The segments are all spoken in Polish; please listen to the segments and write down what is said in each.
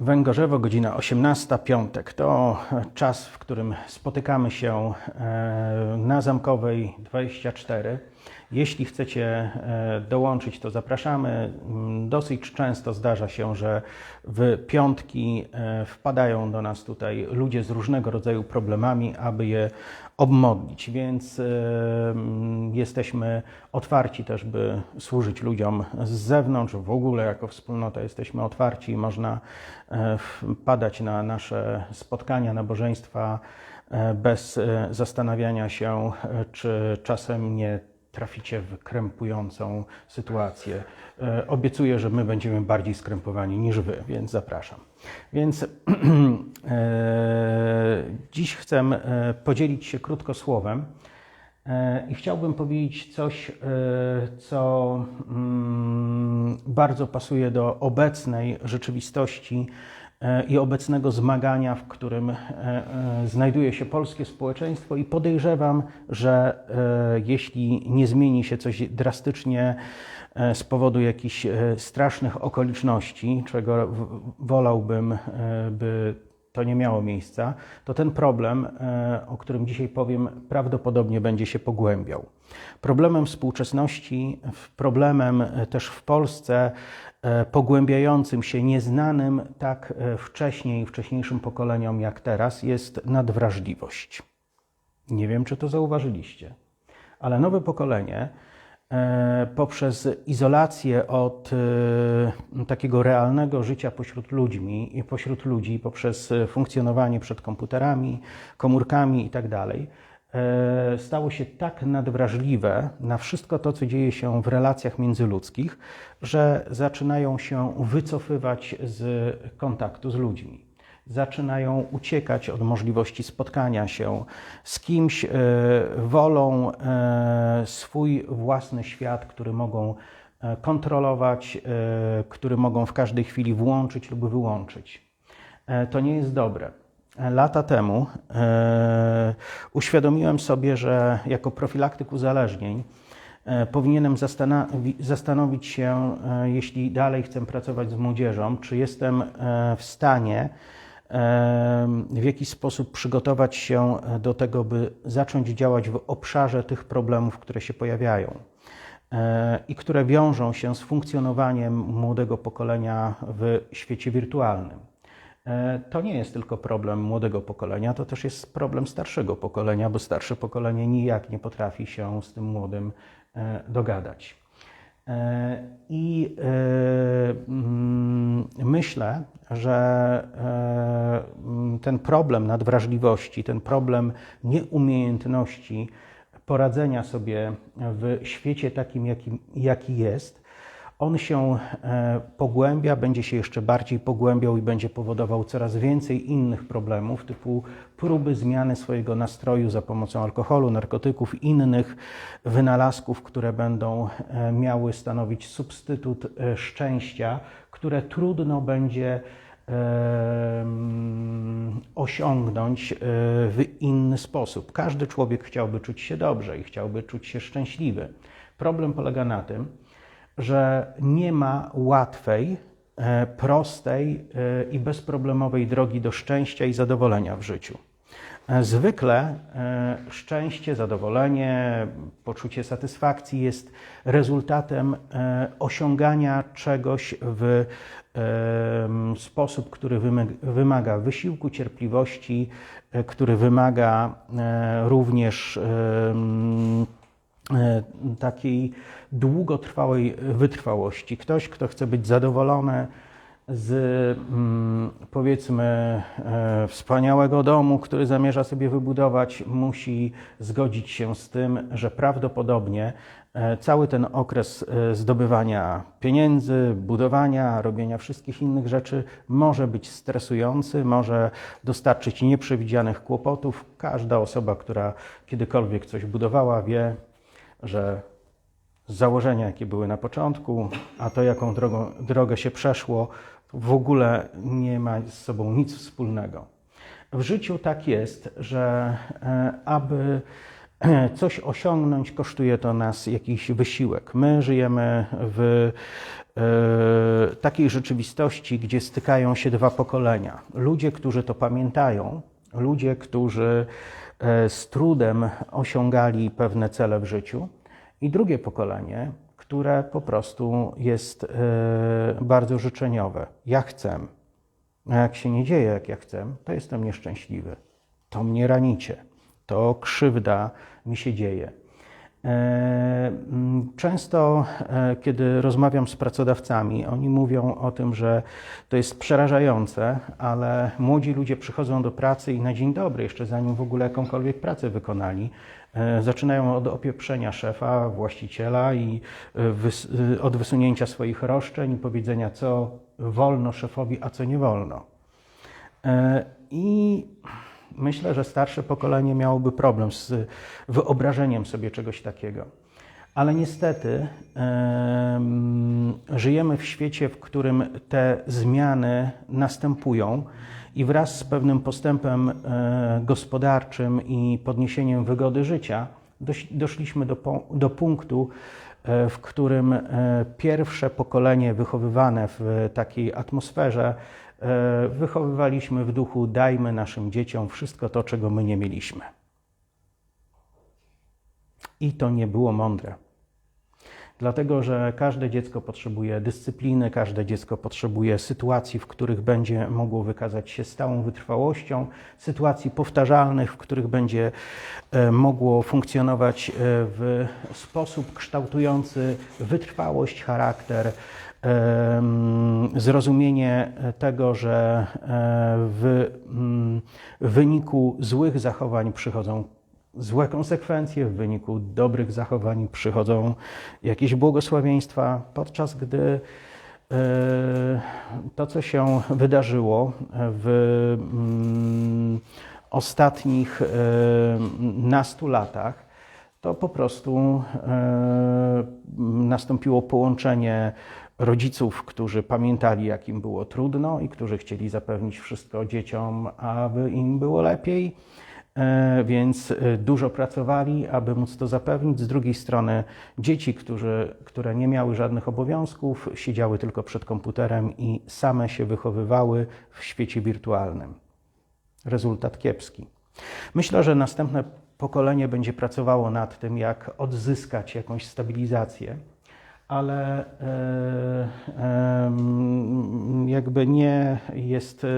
Węgorzewo, godzina 18, piątek. To czas, w którym spotykamy się e, na Zamkowej 24. Jeśli chcecie e, dołączyć, to zapraszamy. Mm, Dosyć często zdarza się, że w piątki e, wpadają do nas tutaj ludzie z różnego rodzaju problemami, aby je obmodlić, więc e, mm, jesteśmy otwarci też, by służyć ludziom z zewnątrz. W ogóle jako wspólnota jesteśmy otwarci i można wpadać na nasze spotkania, nabożeństwa bez zastanawiania się, czy czasem nie traficie w krępującą sytuację. E, Obiecuję, że my będziemy bardziej skrępowani niż wy, więc zapraszam. Więc e, dziś chcę e, podzielić się krótko słowem i chciałbym powiedzieć coś, co mm, bardzo pasuje do obecnej rzeczywistości i obecnego zmagania, w którym e, e, znajduje się polskie społeczeństwo i podejrzewam, że e, jeśli nie zmieni się coś drastycznie e, z powodu jakichś e, strasznych okoliczności, czego wolałbym, e, by to nie miało miejsca, to ten problem, e, o którym dzisiaj powiem, prawdopodobnie będzie się pogłębiał. Problemem współczesności, problemem e, też w Polsce e, pogłębiającym się, nieznanym tak e, wcześniej, wcześniejszym pokoleniom jak teraz, jest nadwrażliwość. Nie wiem, czy to zauważyliście, ale nowe pokolenie e, poprzez izolację od e, takiego realnego życia pośród ludźmi i pośród ludzi, poprzez e, funkcjonowanie przed komputerami, komórkami itd., e, stało się tak nadwrażliwe na wszystko to, co dzieje się w relacjach międzyludzkich, że zaczynają się wycofywać z kontaktu z ludźmi zaczynają uciekać od możliwości spotkania się z kimś, e, wolą e, swój własny świat, który mogą e, kontrolować, e, który mogą w każdej chwili włączyć lub wyłączyć. E, To nie jest dobre. Lata temu e, uświadomiłem sobie, że jako profilaktyk uzależnień e, powinienem zastanowi- zastanowić się, e, jeśli dalej chcę pracować z młodzieżą, czy jestem e, w stanie e, w jakiś sposób przygotować się do tego, by zacząć działać w obszarze tych problemów, które się pojawiają e, i które wiążą się z funkcjonowaniem młodego pokolenia w świecie wirtualnym. E, To nie jest tylko problem młodego pokolenia, to też jest problem starszego pokolenia, bo starsze pokolenie nijak nie potrafi się z tym młodym e, dogadać. E, I mm, myślę, że mm, ten problem nadwrażliwości, ten problem nieumiejętności poradzenia sobie w świecie takim, jakim, jaki jest, on się e, pogłębia, będzie się jeszcze bardziej pogłębiał i będzie powodował coraz więcej innych problemów, typu próby zmiany swojego nastroju za pomocą alkoholu, narkotyków, innych wynalazków, które będą e, miały stanowić substytut e, szczęścia, które trudno będzie em, osiągnąć w inny sposób. Każdy człowiek chciałby czuć się dobrze i chciałby czuć się szczęśliwy. Problem polega na tym, że nie ma łatwej, e, prostej e, i bezproblemowej drogi do szczęścia i zadowolenia w życiu. E, Zwykle szczęście, zadowolenie, poczucie satysfakcji jest rezultatem osiągania czegoś w sposób, który wymag- wymaga wysiłku, cierpliwości, który wymaga również takiej długotrwałej wytrwałości. Ktoś, kto chce być zadowolony z mm, powiedzmy e, wspaniałego domu, który zamierza sobie wybudować, musi zgodzić się z tym, że prawdopodobnie e, cały ten okres e, zdobywania pieniędzy, budowania, robienia wszystkich innych rzeczy może być stresujący, może dostarczyć nieprzewidzianych kłopotów. Każda osoba, która kiedykolwiek coś budowała, wie, że założenia, jakie były na początku, a to, jaką drogą, drogę się przeszło, w ogóle nie ma z sobą nic wspólnego. W życiu tak jest, że e, aby coś osiągnąć, kosztuje to nas jakiś wysiłek. My żyjemy w e, takiej rzeczywistości, gdzie stykają się dwa pokolenia. Ludzie, którzy to pamiętają, ludzie, którzy e, z trudem osiągali pewne cele w życiu, i drugie pokolenie, które po prostu jest e, bardzo życzeniowe. Ja chcę, a jak się nie dzieje, jak ja chcę, to jestem nieszczęśliwy. To mnie ranicie. To krzywda mi się dzieje. E, mm, Często, e, kiedy rozmawiam z pracodawcami, oni mówią o tym, że to jest przerażające, ale młodzi ludzie przychodzą do pracy i na dzień dobry, jeszcze zanim w ogóle jakąkolwiek pracę wykonali, e, zaczynają od opieprzenia szefa, właściciela i od wysunięcia swoich roszczeń i powiedzenia, co wolno szefowi, a co nie wolno. I myślę, że starsze pokolenie miałoby problem z wyobrażeniem sobie czegoś takiego. Ale niestety em, żyjemy w świecie, w którym te zmiany następują i wraz z pewnym postępem e, gospodarczym i podniesieniem wygody życia doś, doszliśmy do, do punktu, e, w którym e, pierwsze pokolenie wychowywane w takiej atmosferze wychowywaliśmy w duchu dajmy naszym dzieciom wszystko to, czego my nie mieliśmy. I to nie było mądre. Dlatego, że każde dziecko potrzebuje dyscypliny, każde dziecko potrzebuje sytuacji, w których będzie mogło wykazać się stałą wytrwałością, sytuacji powtarzalnych, w których będzie e, mogło funkcjonować e, w sposób kształtujący wytrwałość, charakter, zrozumienie tego, że e, w mm, wyniku złych zachowań przychodzą złe konsekwencje, w wyniku dobrych zachowań przychodzą jakieś błogosławieństwa, podczas gdy e, to, co się wydarzyło w mm, ostatnich e, nastu latach, to po prostu nastąpiło połączenie rodziców, którzy pamiętali, jak im było trudno i którzy chcieli zapewnić wszystko dzieciom, aby im było lepiej. E, Więc e, dużo pracowali, aby móc to zapewnić. Z drugiej strony dzieci, którzy, które nie miały żadnych obowiązków, siedziały tylko przed komputerem i same się wychowywały w świecie wirtualnym. Rezultat kiepski. Myślę, że następne pokolenie będzie pracowało nad tym, jak odzyskać jakąś stabilizację, ale e, jakby nie jest e,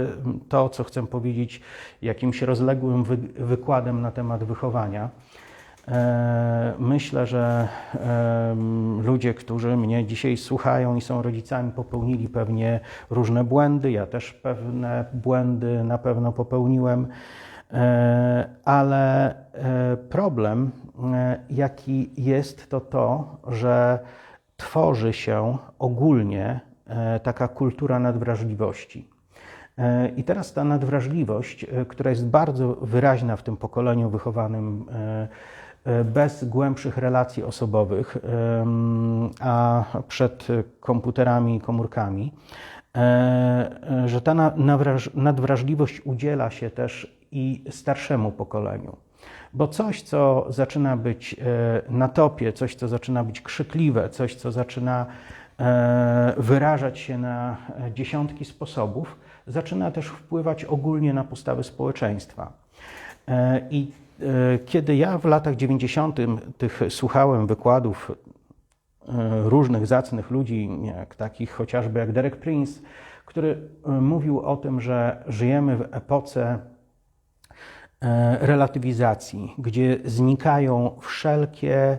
to, co chcę powiedzieć, jakimś rozległym wy, wykładem na temat wychowania. E, Myślę, że ludzie, którzy mnie dzisiaj słuchają i są rodzicami, popełnili pewnie różne błędy. Ja też pewne błędy na pewno popełniłem. Ale problem, jaki jest, to to, że tworzy się ogólnie e, taka kultura nadwrażliwości. E, I teraz ta nadwrażliwość, e, która jest bardzo wyraźna w tym pokoleniu wychowanym bez głębszych relacji osobowych, a przed komputerami i komórkami, że ta nadwrażliwość udziela się też i starszemu pokoleniu. Bo coś, co zaczyna być e, na topie, coś, co zaczyna być krzykliwe, coś, co zaczyna e, wyrażać się na e, dziesiątki sposobów, zaczyna też wpływać ogólnie na postawy społeczeństwa. I kiedy ja w latach 90. tych słuchałem wykładów różnych zacnych ludzi, jak takich chociażby jak Derek Prince, który mówił o tym, że żyjemy w epoce relatywizacji, gdzie znikają wszelkie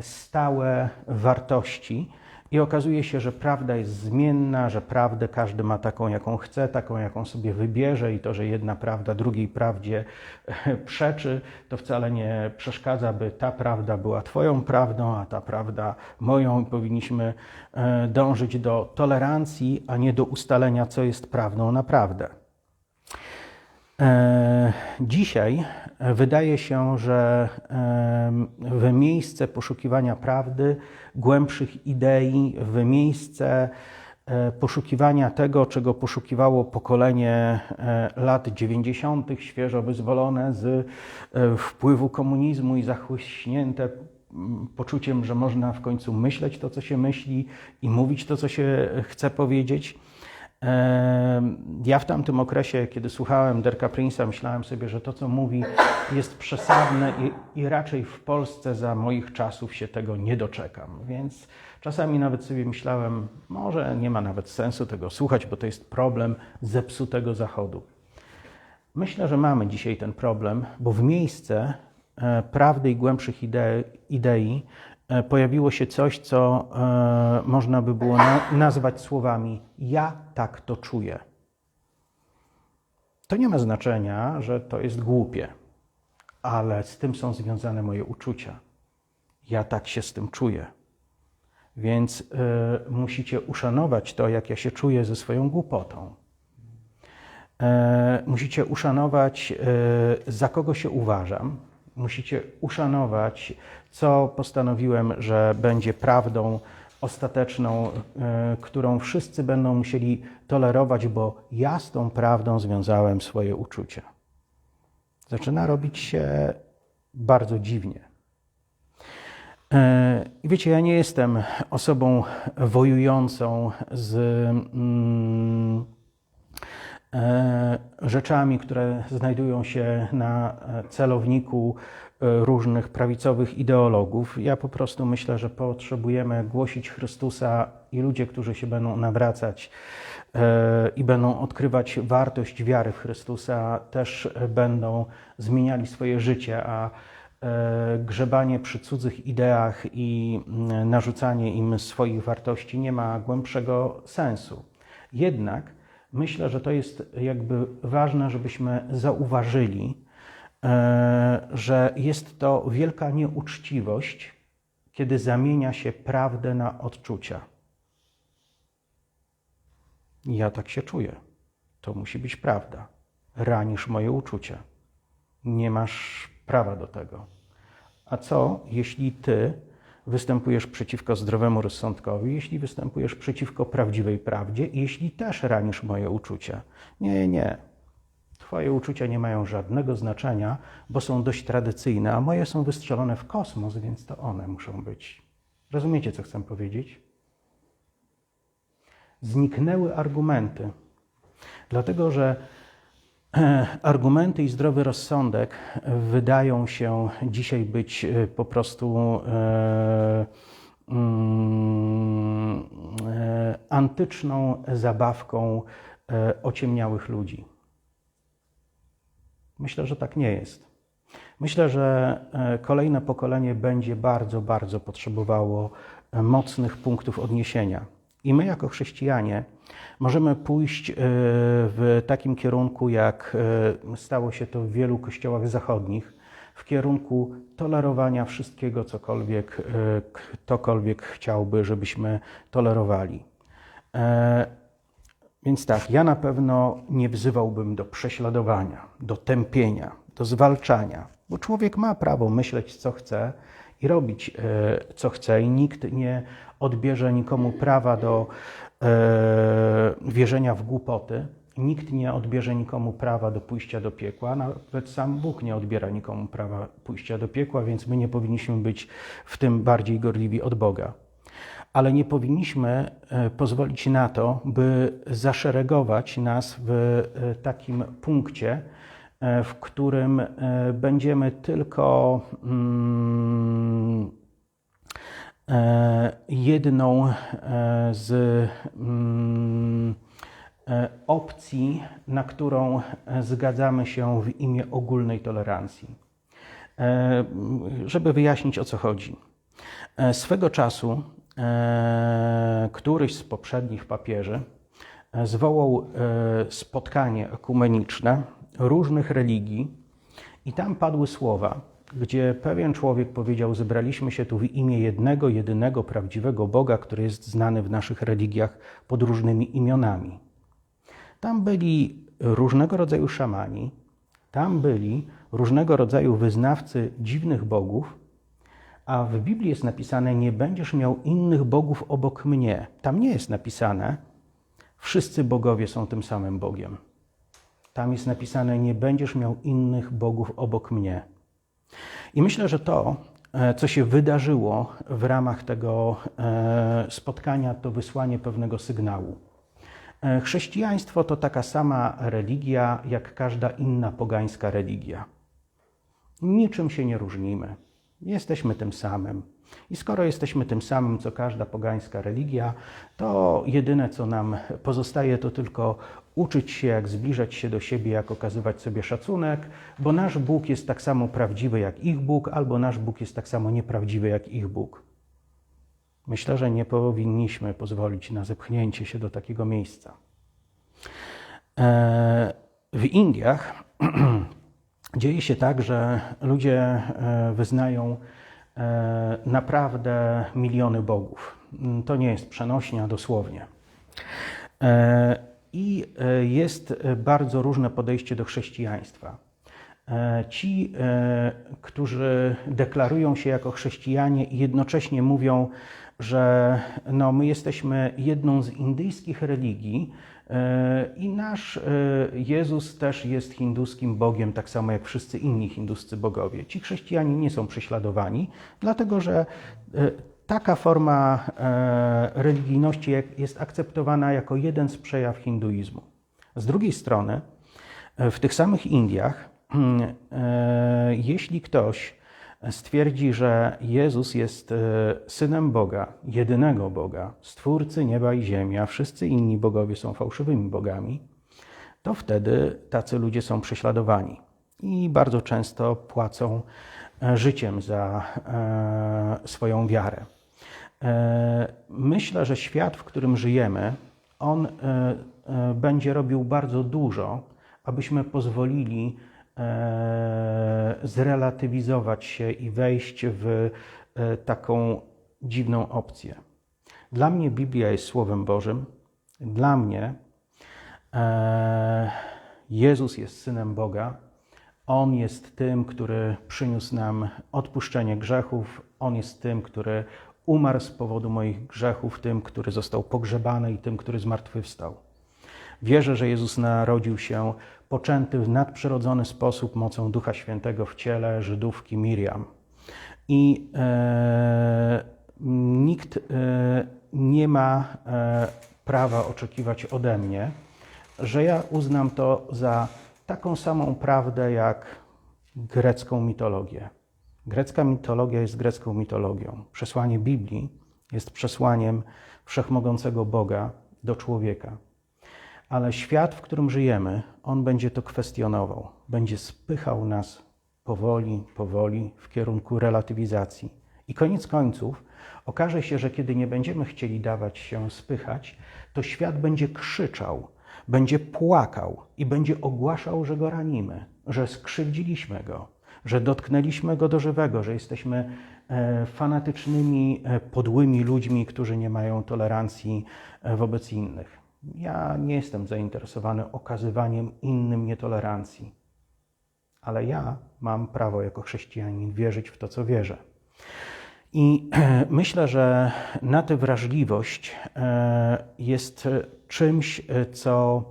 stałe wartości i okazuje się, że prawda jest zmienna, że prawdę każdy ma taką, jaką chce, taką, jaką sobie wybierze i to, że jedna prawda drugiej prawdzie e, przeczy, to wcale nie przeszkadza, by ta prawda była Twoją prawdą, a ta prawda moją i powinniśmy e, dążyć do tolerancji, a nie do ustalenia, co jest prawdą naprawdę. E, Dzisiaj wydaje się, że w miejsce poszukiwania prawdy, głębszych idei, w miejsce e, poszukiwania tego, czego poszukiwało pokolenie e, lat 90., świeżo wyzwolone z wpływu komunizmu i zachłyśnięte poczuciem, że można w końcu myśleć to, co się myśli i mówić to, co się chce powiedzieć. Ja w tamtym okresie, kiedy słuchałem Derka Prince'a, myślałem sobie, że to, co mówi, jest przesadne i, i raczej w Polsce za moich czasów się tego nie doczekam. Więc czasami nawet sobie myślałem, może nie ma nawet sensu tego słuchać, bo to jest problem zepsutego Zachodu. Myślę, że mamy dzisiaj ten problem, bo w miejsce e, prawdy i głębszych idei, idei pojawiło się coś, co e, można by było na, nazwać słowami: Ja tak to czuję. To nie ma znaczenia, że to jest głupie, ale z tym są związane moje uczucia. Ja tak się z tym czuję. Więc e, musicie uszanować to, jak ja się czuję ze swoją głupotą. E, musicie uszanować, e, za kogo się uważam. Musicie uszanować, co postanowiłem, że będzie prawdą ostateczną, e, którą wszyscy będą musieli tolerować, bo ja z tą prawdą związałem swoje uczucia. Zaczyna robić się bardzo dziwnie. E, I wiecie, ja nie jestem osobą wojującą z. Mm, rzeczami, które znajdują się na e, celowniku e, różnych prawicowych ideologów. Ja po prostu myślę, że potrzebujemy głosić Chrystusa i ludzie, którzy się będą nawracać e, i będą odkrywać wartość wiary w Chrystusa, też e, będą zmieniali swoje życie, a e, grzebanie przy cudzych ideach i mm, narzucanie im swoich wartości nie ma głębszego sensu. Jednak myślę, że to jest jakby ważne, żebyśmy zauważyli, e, że jest to wielka nieuczciwość, kiedy zamienia się prawdę na odczucia. Ja tak się czuję. To musi być prawda. Ranisz moje uczucia. Nie masz prawa do tego. A co, jeśli ty występujesz przeciwko zdrowemu rozsądkowi, jeśli występujesz przeciwko prawdziwej prawdzie, jeśli też ranisz moje uczucia? Nie, nie. Twoje uczucia nie mają żadnego znaczenia, bo są dość tradycyjne, a moje są wystrzelone w kosmos, więc to one muszą być. Rozumiecie, co chcę powiedzieć? Zniknęły argumenty, dlatego że argumenty i zdrowy rozsądek wydają się dzisiaj być e, po prostu e, mm, e, antyczną zabawką ociemniałych ludzi. Myślę, że tak nie jest. Myślę, że kolejne pokolenie będzie bardzo, bardzo potrzebowało mocnych punktów odniesienia. I my, jako chrześcijanie, możemy pójść e, w takim kierunku, jak e, stało się to w wielu kościołach zachodnich, w kierunku tolerowania wszystkiego, cokolwiek e, ktokolwiek chciałby, żebyśmy tolerowali. Więc tak, ja na pewno nie wzywałbym do prześladowania, do tępienia, do zwalczania, bo człowiek ma prawo myśleć, co chce i robić, e, co chce, i nikt nie odbierze nikomu prawa do e, wierzenia w głupoty. Nikt nie odbierze nikomu prawa do pójścia do piekła, nawet sam Bóg nie odbiera nikomu prawa pójścia do piekła, więc my nie powinniśmy być w tym bardziej gorliwi od Boga. Ale nie powinniśmy e, pozwolić na to, by zaszeregować nas w takim punkcie, w którym e, będziemy tylko mm, e, jedną e, z mm, e, opcji, na którą e, zgadzamy się w imię ogólnej tolerancji. E, Żeby wyjaśnić o co chodzi. E, Swego czasu e, któryś z poprzednich papieży e, zwołał e, spotkanie ekumeniczne różnych religii i tam padły słowa, gdzie pewien człowiek powiedział: Zebraliśmy się tu w imię jednego, jedynego, prawdziwego Boga, który jest znany w naszych religiach pod różnymi imionami. Tam byli różnego rodzaju szamani, tam byli różnego rodzaju wyznawcy dziwnych bogów, a w Biblii jest napisane: Nie będziesz miał innych bogów obok mnie. Tam nie jest napisane: Wszyscy bogowie są tym samym Bogiem. Tam jest napisane: Nie będziesz miał innych bogów obok mnie. I myślę, że to e, co się wydarzyło w ramach tego e, spotkania, to wysłanie pewnego sygnału. E, Chrześcijaństwo to taka sama religia jak każda inna pogańska religia. Niczym się nie różnimy. Jesteśmy tym samym. I skoro jesteśmy tym samym, co każda pogańska religia, to jedyne, co nam pozostaje, to tylko uczyć się, jak zbliżać się do siebie, jak okazywać sobie szacunek, bo nasz Bóg jest tak samo prawdziwy jak ich Bóg, albo nasz Bóg jest tak samo nieprawdziwy jak ich Bóg. Myślę, że nie powinniśmy pozwolić na zepchnięcie się do takiego miejsca. E, W Indiach dzieje się tak, że ludzie e, wyznają e, naprawdę miliony bogów. To nie jest przenośnia dosłownie. I e, jest e, bardzo różne podejście do chrześcijaństwa. E, Ci, którzy deklarują się jako chrześcijanie i jednocześnie mówią, że no, my jesteśmy jedną z indyjskich religii i nasz Jezus też jest hinduskim Bogiem, tak samo jak wszyscy inni hinduscy bogowie. Ci chrześcijanie nie są prześladowani, dlatego że taka forma e, religijności jest akceptowana jako jeden z przejaw hinduizmu. Z drugiej strony, e, w tych samych Indiach, e, jeśli ktoś stwierdzi, że Jezus jest synem Boga, jedynego Boga, stwórcy nieba i ziemi, a wszyscy inni bogowie są fałszywymi bogami, to wtedy tacy ludzie są prześladowani i bardzo często płacą życiem za e, swoją wiarę. E, Myślę, że świat, w którym żyjemy, on e, e, będzie robił bardzo dużo, abyśmy pozwolili e, zrelatywizować się i wejść w e, taką dziwną opcję. Dla mnie Biblia jest Słowem Bożym. Dla mnie e, Jezus jest Synem Boga. On jest tym, który przyniósł nam odpuszczenie grzechów. On jest tym, który umarł z powodu moich grzechów, tym, który został pogrzebany i tym, który zmartwychwstał. Wierzę, że Jezus narodził się poczęty w nadprzyrodzony sposób mocą Ducha Świętego w ciele Żydówki Miriam. I e, nikt e, nie ma e, prawa oczekiwać ode mnie, że ja uznam to za taką samą prawdę jak grecką mitologię. Grecka mitologia jest grecką mitologią. Przesłanie Biblii jest przesłaniem wszechmogącego Boga do człowieka. Ale świat, w którym żyjemy, on będzie to kwestionował, będzie spychał nas powoli, powoli w kierunku relatywizacji. I koniec końców okaże się, że kiedy nie będziemy chcieli dawać się spychać, to świat będzie krzyczał, będzie płakał i będzie ogłaszał, że go ranimy, że skrzywdziliśmy go, że dotknęliśmy go do żywego, że jesteśmy e, fanatycznymi, e, podłymi ludźmi, którzy nie mają tolerancji e, wobec innych. Ja nie jestem zainteresowany okazywaniem innym nietolerancji, ale ja mam prawo jako chrześcijanin wierzyć w to, co wierzę. I myślę, że na tę wrażliwość e, jest czymś, co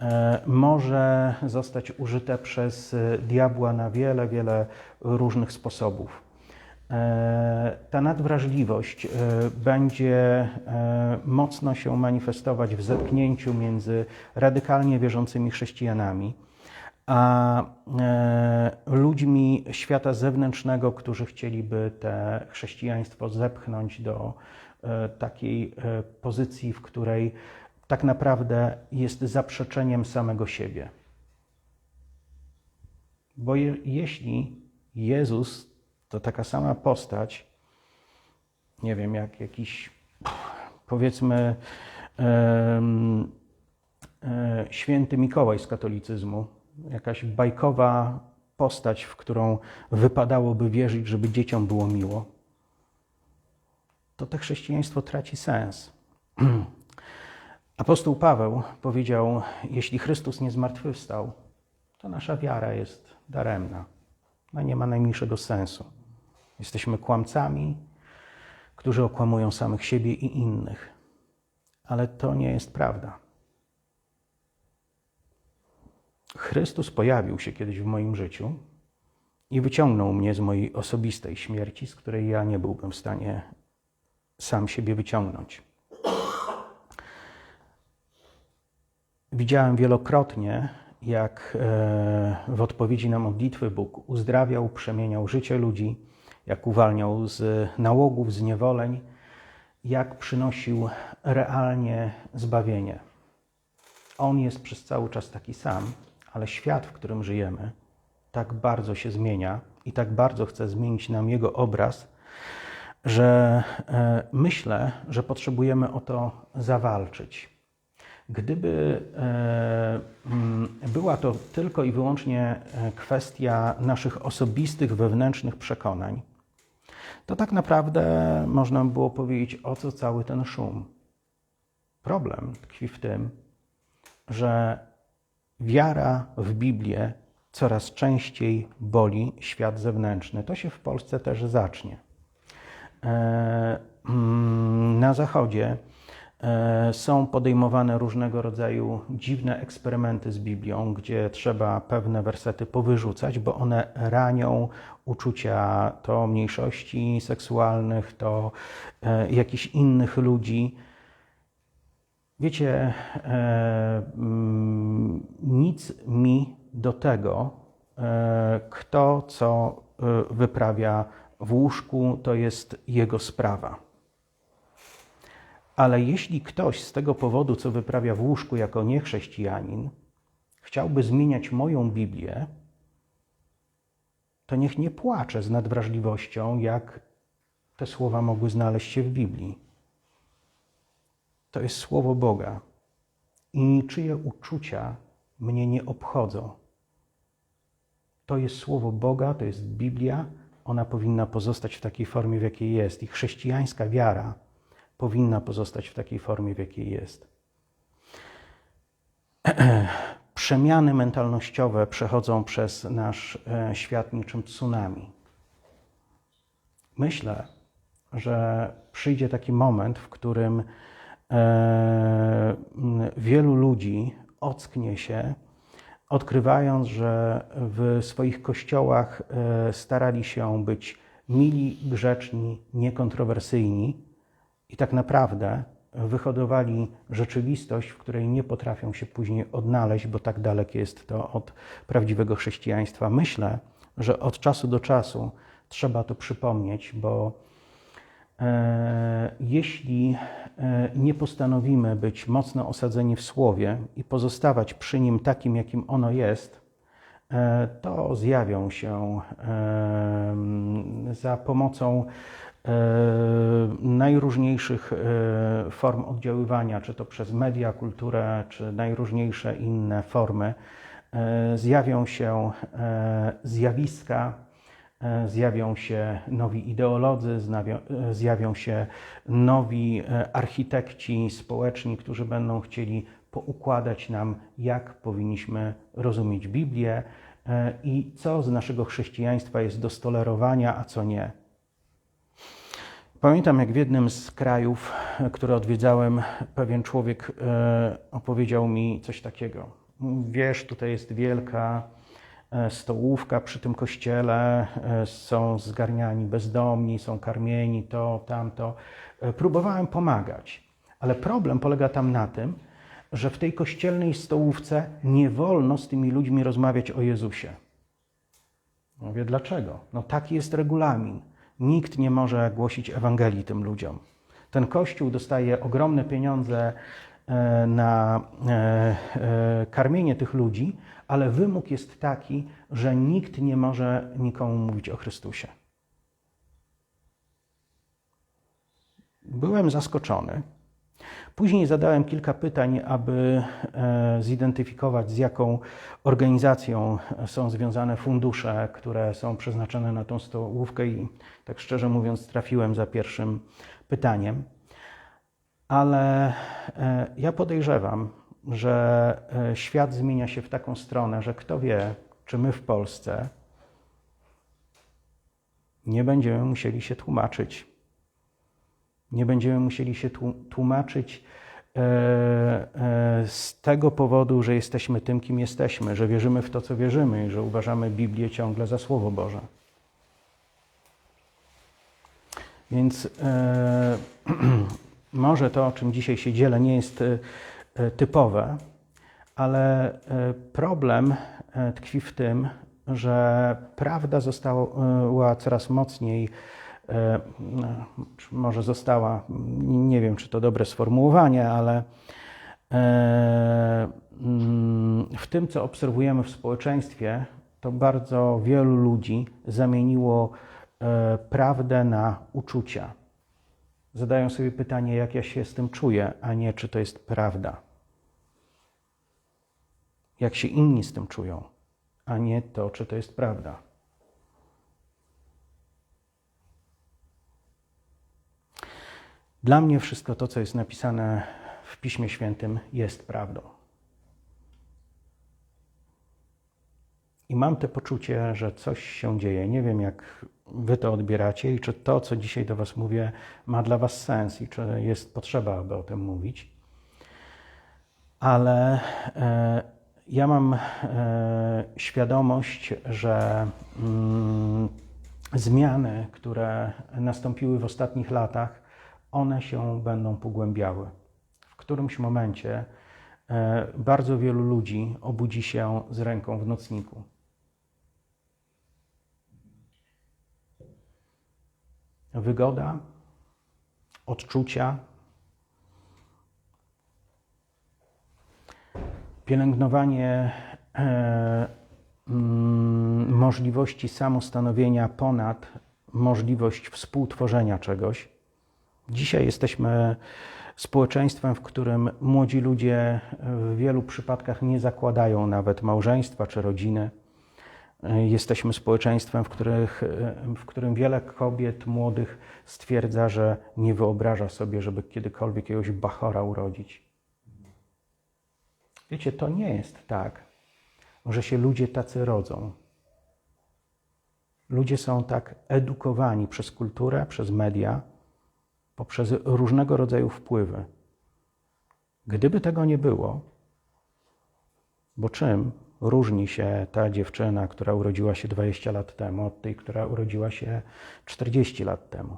e, może zostać użyte przez diabła na wiele, wiele różnych sposobów. E, Ta nadwrażliwość będzie mocno się manifestować w zetknięciu między radykalnie wierzącymi chrześcijanami a e, ludźmi świata zewnętrznego, którzy chcieliby te chrześcijaństwo zepchnąć do e, takiej e, pozycji, w której tak naprawdę jest zaprzeczeniem samego siebie. Bo je, jeśli Jezus to taka sama postać, nie wiem, jak jakiś powiedzmy święty Mikołaj z katolicyzmu, jakaś bajkowa postać, w którą wypadałoby wierzyć, żeby dzieciom było miło, to to chrześcijaństwo traci sens. Apostoł Paweł powiedział: Jeśli Chrystus nie zmartwychwstał, to nasza wiara jest daremna. No nie ma najmniejszego sensu. Jesteśmy kłamcami, którzy okłamują samych siebie i innych. Ale to nie jest prawda. Chrystus pojawił się kiedyś w moim życiu i wyciągnął mnie z mojej osobistej śmierci, z której ja nie byłbym w stanie sam siebie wyciągnąć. Widziałem wielokrotnie, jak e, w odpowiedzi na modlitwy Bóg uzdrawiał, przemieniał życie ludzi, jak uwalniał z nałogów, z niewoleń, jak przynosił realnie zbawienie. On jest przez cały czas taki sam, ale świat, w którym żyjemy, tak bardzo się zmienia i tak bardzo chce zmienić nam jego obraz, że e, myślę, że potrzebujemy o to zawalczyć. Gdyby e, mm, była to tylko i wyłącznie e, kwestia naszych osobistych, wewnętrznych przekonań, to tak naprawdę można by było powiedzieć, o co cały ten szum. Problem tkwi w tym, że wiara w Biblię coraz częściej boli świat zewnętrzny. To się w Polsce też zacznie. E, mm, Na Zachodzie e, są podejmowane różnego rodzaju dziwne eksperymenty z Biblią, gdzie trzeba pewne wersety powyrzucać, bo one ranią uczucia to mniejszości seksualnych, to e, jakichś innych ludzi. Wiecie, e, mm, nic mi do tego, e, kto co e, wyprawia w łóżku, to jest jego sprawa. Ale jeśli ktoś z tego powodu, co wyprawia w łóżku jako niechrześcijanin, chciałby zmieniać moją Biblię, to niech nie płacze z nadwrażliwością, jak te słowa mogły znaleźć się w Biblii. To jest słowo Boga i niczyje uczucia mnie nie obchodzą. To jest słowo Boga, to jest Biblia, ona powinna pozostać w takiej formie, w jakiej jest. I chrześcijańska wiara powinna pozostać w takiej formie, w jakiej jest. Przemiany mentalnościowe przechodzą przez nasz e, świat niczym tsunami. Myślę, że przyjdzie taki moment, w którym wielu ludzi ocknie się, odkrywając, że w swoich kościołach e, starali się być mili, grzeczni, niekontrowersyjni i tak naprawdę wyhodowali rzeczywistość, w której nie potrafią się później odnaleźć, bo tak dalekie jest to od prawdziwego chrześcijaństwa. Myślę, że od czasu do czasu trzeba to przypomnieć, bo e, jeśli e, nie postanowimy być mocno osadzeni w słowie i pozostawać przy nim takim, jakim ono jest, e, to zjawią się e, za pomocą e, najróżniejszych e, form oddziaływania, czy to przez media, kulturę, czy najróżniejsze inne formy, e, zjawią się e, zjawiska, e, zjawią się nowi ideolodzy, e, zjawią się nowi e, architekci społeczni, którzy będą chcieli poukładać nam, jak powinniśmy rozumieć Biblię e, i co z naszego chrześcijaństwa jest do stolerowania, a co nie. Pamiętam, jak w jednym z krajów, e, które odwiedzałem, pewien człowiek e, opowiedział mi coś takiego. Wiesz, tutaj jest wielka e, stołówka przy tym kościele, e, są zgarniani bezdomni, są karmieni, to, tamto. E, Próbowałem pomagać, ale problem polega tam na tym, że w tej kościelnej stołówce nie wolno z tymi ludźmi rozmawiać o Jezusie. Mówię, dlaczego? No taki jest regulamin. Nikt nie może głosić Ewangelii tym ludziom. Ten kościół dostaje ogromne pieniądze e, na e, e, karmienie tych ludzi, ale wymóg jest taki, że nikt nie może nikomu mówić o Chrystusie. Byłem zaskoczony. Później zadałem kilka pytań, aby e, zidentyfikować, z jaką organizacją są związane fundusze, które są przeznaczone na tą stołówkę, i tak szczerze mówiąc, trafiłem za pierwszym pytaniem. Ale e, ja podejrzewam, że e, świat zmienia się w taką stronę, że kto wie, czy my w Polsce nie będziemy musieli się tłumaczyć nie będziemy musieli się tłu- tłumaczyć e, z tego powodu, że jesteśmy tym, kim jesteśmy, że wierzymy w to, co wierzymy i że uważamy Biblię ciągle za Słowo Boże. Więc może to, o czym dzisiaj się dzielę, nie jest e, typowe, ale e, problem e, tkwi w tym, że prawda została coraz mocniej, e, może została, nie wiem czy to dobre sformułowanie, ale e, mm, w tym, co obserwujemy w społeczeństwie, to bardzo wielu ludzi zamieniło e, prawdę na uczucia. Zadają sobie pytanie, jak ja się z tym czuję, a nie czy to jest prawda. Jak się inni z tym czują, a nie to, czy to jest prawda. Dla mnie wszystko to, co jest napisane w Piśmie Świętym, jest prawdą. I mam te poczucie, że coś się dzieje. Nie wiem, jak Wy to odbieracie i czy to, co dzisiaj do Was mówię, ma dla Was sens i czy jest potrzeba, aby o tym mówić. Ale e, ja mam e, świadomość, że mm, zmiany, które nastąpiły w ostatnich latach, one się będą pogłębiały. W którymś momencie e, bardzo wielu ludzi obudzi się z ręką w nocniku. Wygoda, odczucia, pielęgnowanie e, mm, możliwości samostanowienia ponad możliwość współtworzenia czegoś. Dzisiaj jesteśmy społeczeństwem, w którym młodzi ludzie w wielu przypadkach nie zakładają nawet małżeństwa czy rodziny. Jesteśmy społeczeństwem, w, których, w którym wiele kobiet młodych stwierdza, że nie wyobraża sobie, żeby kiedykolwiek jakiegoś bachora urodzić. Wiecie, to nie jest tak, że się ludzie tacy rodzą. Ludzie są tak edukowani przez kulturę, przez media, poprzez różnego rodzaju wpływy. Gdyby tego nie było, bo czym różni się ta dziewczyna, która urodziła się 20 lat temu, od tej, która urodziła się 40 lat temu?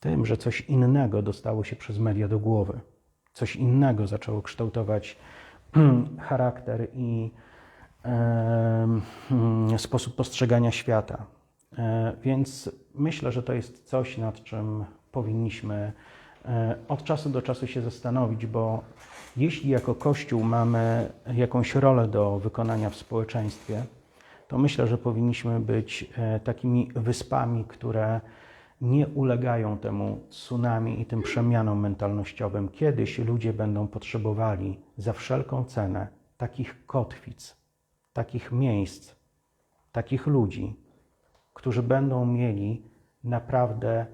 Tym, że coś innego dostało się przez media do głowy. Coś innego zaczęło kształtować charakter i e, sposób postrzegania świata. E, więc myślę, że to jest coś, nad czym powinniśmy e, od czasu do czasu się zastanowić, bo jeśli jako Kościół mamy jakąś rolę do wykonania w społeczeństwie, to myślę, że powinniśmy być e, takimi wyspami, które nie ulegają temu tsunami i tym przemianom mentalnościowym. Kiedyś ludzie będą potrzebowali za wszelką cenę takich kotwic, takich miejsc, takich ludzi, którzy będą mieli naprawdę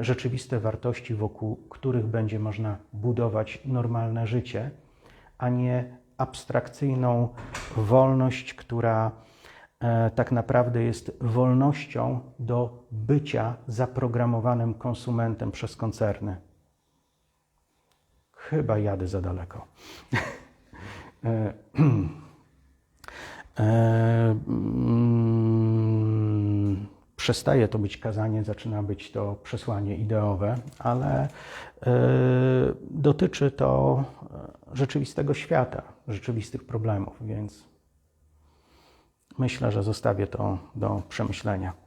rzeczywiste wartości, wokół których będzie można budować normalne życie, a nie abstrakcyjną wolność, która e, tak naprawdę jest wolnością do bycia zaprogramowanym konsumentem przez koncerny. Chyba jadę za daleko. E, e, mm, przestaje to być kazanie, zaczyna być to przesłanie ideowe, ale e, dotyczy to rzeczywistego świata, rzeczywistych problemów, więc myślę, że zostawię to do przemyślenia.